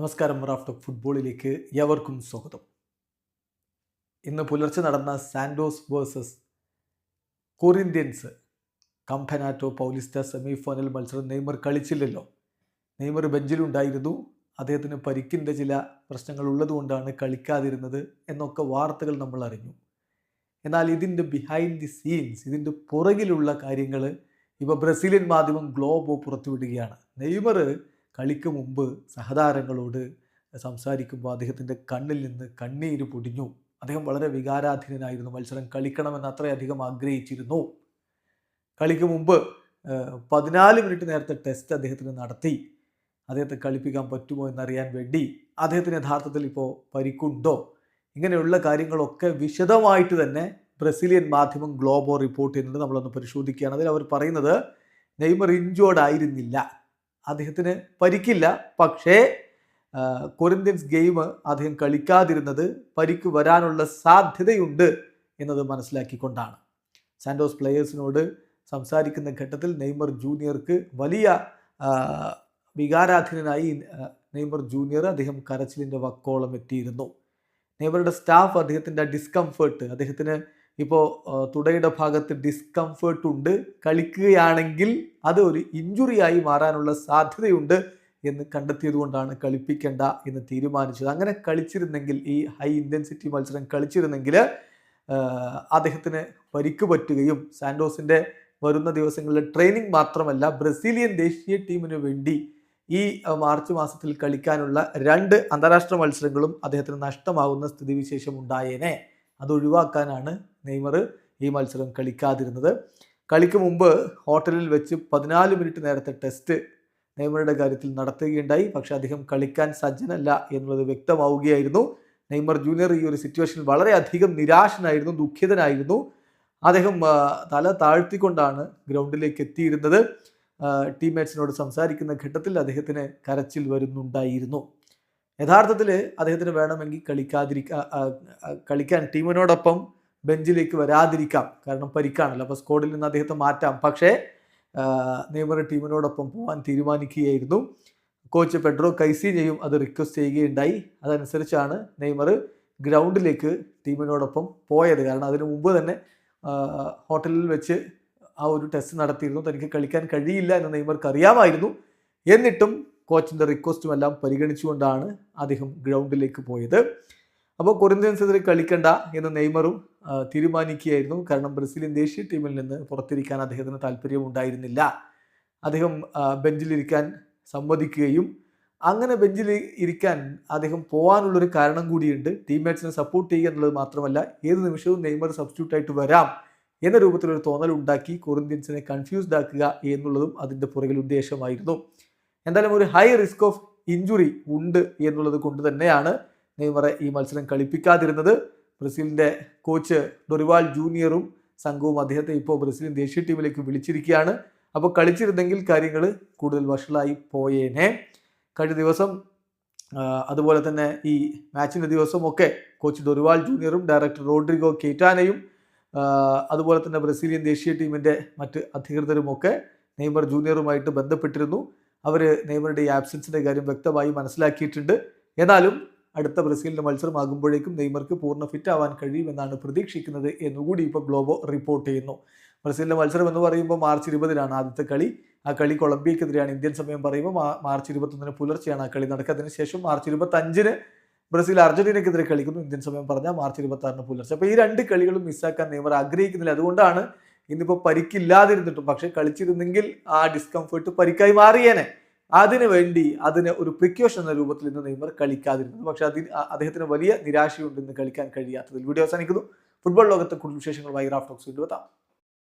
നമസ്കാരം റാഫ്റ്റ് ഫുട്ബോളിലേക്ക് എവർക്കും സ്വാഗതം. ഇന്ന് പുലർച്ചെ നടന്ന Santos versus Corinthians Campeonato Paulista semi final മത്സരം നെയ്മർ കളിച്ചില്ലല്ലോ. നെയ്മർ ബെഞ്ചിലുണ്ടായിരുന്നു അദ്ദേഹത്തിന് പരിക്കിന്റെ ചില പ്രശ്നങ്ങൾ ഉള്ളതുകൊണ്ടാണ് കളിക്കാതിരുന്നത് എന്നൊക്കെ വാർത്തകൾ നമ്മൾ അറിഞ്ഞു. എന്നാൽ ഇതിന്റെ ബിഹൈൻഡ് ദി സീൻസ് ഇതിന്റെ പുറകിലുള്ള കാര്യങ്ങൾ ഇപ്പോൾ ബ്രസീലിയൻ മാധ്യമം ഗ്ലോബോ പുറത്തുവിടുകയാണ്. നെയ്മർ കളിക്ക് മുമ്പ് സഹതാരങ്ങളോട് സംസാരിക്കുമ്പോൾ അദ്ദേഹത്തിന്റെ കണ്ണിൽ നിന്ന് കണ്ണീര് പൊടിഞ്ഞു. അദ്ദേഹം വളരെ വികാരാധീനനായിരുന്നു. മത്സരം കളിക്കണമെന്ന് അത്രയധികം ആഗ്രഹിച്ചിരുന്നു. കളിക്ക് മുമ്പ് പതിനാല് മിനിറ്റ് നേരത്തെ ടെസ്റ്റ് അദ്ദേഹത്തിന് നടത്തി. അദ്ദേഹത്തെ കളിപ്പിക്കാൻ പറ്റുമോ എന്നറിയാൻ വേണ്ടി അദ്ദേഹത്തിന് യഥാർത്ഥത്തിൽ ഇപ്പോൾ പരിക്കുണ്ടോ? ഇങ്ങനെയുള്ള കാര്യങ്ങളൊക്കെ വിശദമായിട്ട് തന്നെ ബ്രസീലിയൻ മാധ്യമം ഗ്ലോബോ റിപ്പോർട്ട് ചെയ്യുന്നുണ്ട്. നമ്മളൊന്ന് പരിശോധിക്കുകയാണ് അതിൽ അവർ പറയുന്നത് നെയ്മർ ഇഞ്ചോർഡ് ആയിരുന്നില്ല. അദ്ദേഹത്തിന് പരിക്കില്ല. പക്ഷേ കൊറിന്ത്യൻസ് ഗെയിം അദ്ദേഹം കളിക്കാതിരുന്നത് പരിക്ക് വരാനുള്ള സാധ്യതയുണ്ട് എന്നത് മനസ്സിലാക്കിക്കൊണ്ടാണ്. സാൻഡോസ് പ്ലെയേഴ്സിനോട് സംസാരിക്കുന്ന ഘട്ടത്തിൽ നെയ്മർ ജൂനിയർക്ക് വലിയ വികാരാധീനനായി നെയ്മർ ജൂനിയർ അദ്ദേഹം കരച്ചിലിന്റെ വക്കോളം എത്തിയിരുന്നു. നെയ്മറുടെ സ്റ്റാഫ് അദ്ദേഹത്തിന്റെ ഡിസ്കംഫേർട്ട് അദ്ദേഹത്തിന് ഇപ്പോൾ തുടയുടെ ഭാഗത്ത് ഡിസ്കംഫേർട്ട് ഉണ്ട്. കളിക്കുകയാണെങ്കിൽ അത് ഒരു ഇഞ്ചുറിയായി മാറാനുള്ള സാധ്യതയുണ്ട് എന്ന് കണ്ടെത്തിയത് കൊണ്ടാണ് കളിപ്പിക്കേണ്ട എന്ന് തീരുമാനിച്ചത്. അങ്ങനെ കളിച്ചിരുന്നെങ്കിൽ ഈ ഹൈ ഇന്റൻസിറ്റി മത്സരം കളിച്ചിരുന്നെങ്കിൽ അദ്ദേഹത്തിന് പരിക്ക് പറ്റുകയും സാൻഡോസിന്റെ വരുന്ന ദിവസങ്ങളിലെ ട്രെയിനിങ് മാത്രമല്ല ബ്രസീലിയൻ ദേശീയ ടീമിന് വേണ്ടി ഈ മാർച്ച് മാസത്തിൽ കളിക്കാനുള്ള രണ്ട് അന്താരാഷ്ട്ര മത്സരങ്ങളും അദ്ദേഹത്തിന് നഷ്ടമാകുന്ന സ്ഥിതിവിശേഷം ഉണ്ടായേനെ. അത് ഒഴിവാക്കാനാണ് നെയ്മർ ഈ മത്സരം കളിക്കാതിരുന്നത്. കളിക്ക് മുമ്പ് ഹോട്ടലിൽ വെച്ച് പതിനാല് മിനിറ്റ് നേരത്തെ ടെസ്റ്റ് നെയ്മറുടെ കാര്യത്തിൽ നടത്തുകയുണ്ടായി. പക്ഷേ അദ്ദേഹം കളിക്കാൻ സജ്ജനല്ല എന്നുള്ളത് വ്യക്തമാവുകയായിരുന്നു. നെയ്മർ ജൂനിയർ ഈ ഒരു സിറ്റുവേഷനിൽ വളരെയധികം നിരാശനായിരുന്നു ദുഃഖിതനായിരുന്നു. അദ്ദേഹം തല താഴ്ത്തിക്കൊണ്ടാണ് ഗ്രൗണ്ടിലേക്ക് എത്തിയിരുന്നത്. ടീംമേറ്റ്സിനോട് സംസാരിക്കുന്ന ഘട്ടത്തിൽ അദ്ദേഹത്തിന് കരച്ചിൽ വരുന്നുണ്ടായിരുന്നു. യഥാർത്ഥത്തിൽ അദ്ദേഹത്തിന് വേണമെങ്കിൽ കളിക്കാതിരിക്ക കളിക്കാൻ ടീമിനോടൊപ്പം ബെഞ്ചിലേക്ക് വരാതിരിക്കാം. കാരണം പരിക്കാണല്ലോ. അപ്പോൾ സ്കോഡിൽ നിന്ന് അദ്ദേഹത്തെ മാറ്റാം. പക്ഷേ നെയ്മർ ടീമിനോടൊപ്പം പോകാൻ തീരുമാനിക്കുകയായിരുന്നു. കോച്ച് പെഡ്രോ കൈസീനെയും അത് റിക്വസ്റ്റ് ചെയ്യുകയുണ്ടായി. അതനുസരിച്ചാണ് നെയ്മർ ഗ്രൗണ്ടിലേക്ക് ടീമിനോടൊപ്പം പോയത്. കാരണം അതിനു മുമ്പ് തന്നെ ഹോട്ടലിൽ വെച്ച് ആ ഒരു ടെസ്റ്റ് നടത്തിയിരുന്നു. തനിക്ക് കളിക്കാൻ കഴിയില്ല എന്ന് നെയ്മർക്ക് അറിയാമായിരുന്നു. എന്നിട്ടും കോച്ചിന്റെ റിക്വസ്റ്റും എല്ലാം പരിഗണിച്ചുകൊണ്ടാണ് അദ്ദേഹം ഗ്രൗണ്ടിലേക്ക് പോയത്. അപ്പോൾ കൊറിന്ത്യൻസെതിരെ കളിക്കണ്ട എന്ന് നെയ്മറും തീരുമാനിക്കുകയായിരുന്നു. കാരണം ബ്രസീലിയൻ ദേശീയ ടീമിൽ നിന്ന് പുറത്തിരിക്കാൻ അദ്ദേഹത്തിന് താല്പര്യമുണ്ടായിരുന്നില്ല. അദ്ദേഹം ബെഞ്ചിലിരിക്കാൻ സമ്മതിക്കുകയും അങ്ങനെ ബെഞ്ചിൽ ഇരിക്കാൻ അദ്ദേഹം പോകാനുള്ളൊരു കാരണം കൂടിയുണ്ട്. ടീംമേറ്റ്സിനെ സപ്പോർട്ട് ചെയ്യുക എന്നുള്ളത് മാത്രമല്ല ഏത് നിമിഷവും നെയ്മർ സബ്സ്റ്റിറ്റ്യൂട്ട് ആയിട്ട് വരാം എന്ന രൂപത്തിലൊരു തോന്നൽ ഉണ്ടാക്കി കൊറിന്ത്യൻസിനെ കൺഫ്യൂസ്ഡ് ആക്കുക എന്നുള്ളതും അതിന്റെ പുറകിൽ ഉദ്ദേശമായിരുന്നു. എന്തായാലും ഒരു ഹൈ റിസ്ക് ഓഫ് ഇഞ്ചുറി ഉണ്ട് എന്നുള്ളത് കൊണ്ട് തന്നെയാണ് നെയ്മറെ ഈ മത്സരം കളിപ്പിക്കാതിരുന്നത്. ബ്രസീലിന്റെ കോച്ച് ഡൊറിവാൾ ജൂനിയറും സംഘവും അദ്ദേഹത്തെ ഇപ്പോൾ ബ്രസീലിൻ ദേശീയ ടീമിലേക്ക് വിളിച്ചിരിക്കുകയാണ്. അപ്പോൾ കളിച്ചിരുന്നെങ്കിൽ കാര്യങ്ങൾ കൂടുതൽ വഷളായി പോയേനെ. കഴിഞ്ഞ ദിവസം അതുപോലെ തന്നെ ഈ മാച്ചിന്റെ ദിവസമൊക്കെ കോച്ച് ഡൊറിവാൾ ജൂനിയറും ഡയറക്ടർ റോഡ്രിഗോ കേറ്റാനയും അതുപോലെ തന്നെ ബ്രസീലിയൻ ദേശീയ ടീമിന്റെ മറ്റ് അധികൃതരുമൊക്കെ നെയ്മർ ജൂനിയറുമായിട്ട് ബന്ധപ്പെട്ടിരുന്നു. അവർ നെയ്മറുടെ ഈ ആബ്സെൻസിന്റെ കാര്യം വ്യക്തമായി മനസ്സിലാക്കിയിട്ടുണ്ട്. എന്നാലും അടുത്ത ബ്രസീലിന്റെ മത്സരമാകുമ്പോഴേക്കും നെയ്മർക്ക് പൂർണ ഫിറ്റ് ആവാൻ കഴിയുമെന്നാണ് പ്രതീക്ഷിക്കുന്നത് എന്നുകൂടി ഇപ്പോൾ ഗ്ലോബോ റിപ്പോർട്ട് ചെയ്യുന്നു. ബ്രസീലിന്റെ മത്സരം എന്ന് പറയുമ്പോൾ മാർച്ച് ഇരുപതിനാണ് ആദ്യത്തെ കളി. ആ കളി കൊളംബിയക്കെതിരെയാണ് ഇന്ത്യൻ സമയം പറയുമ്പോൾ മാർച്ച് ഇരുപത്തൊന്നിന് പുലർച്ചെയാണ് ആ കളി നടക്കുക ശേഷം മാർച്ച് ഇരുപത്തഞ്ചിന് ബ്രസീൽ അർജന്റീനക്കെതിരെ കളിക്കുന്നു. ഇന്ത്യൻ സമയം പറഞ്ഞാൽ മാർച്ച് ഇരുപത്തി ആറിന് പുലർച്ചെ. അപ്പോൾ ഈ രണ്ട് കളികളും മിസ്സാക്കാൻ നെയ്മർ ആഗ്രഹിക്കുന്നില്ല. അതുകൊണ്ടാണ് ഇന്നിപ്പോൾ പരിക്കില്ലാതിരുന്നിട്ടും പക്ഷെ കളിച്ചിരുന്നെങ്കിൽ ആ ഡിസ്കംഫേർട്ട് പരിക്കായി മാറിയേനെ. അതിനു വേണ്ടി അതിന് ഒരു പ്രിക്യോഷൻ എന്ന രൂപത്തിൽ ഇന്ന് നെയ്മർ കളിക്കാതിരുന്നത്. പക്ഷെ അതിന് അദ്ദേഹത്തിന് വലിയ നിരാശയുണ്ട് ഇന്ന് കളിക്കാൻ കഴിയാത്തതിൽ. വീഡിയോ അവസാനിക്കുന്നു. ഫുട്ബോൾ ലോകത്തെ കൂടുതൽ വിശേഷങ്ങളുമായി റാഫ് ടോക്സ് വീണ്ടും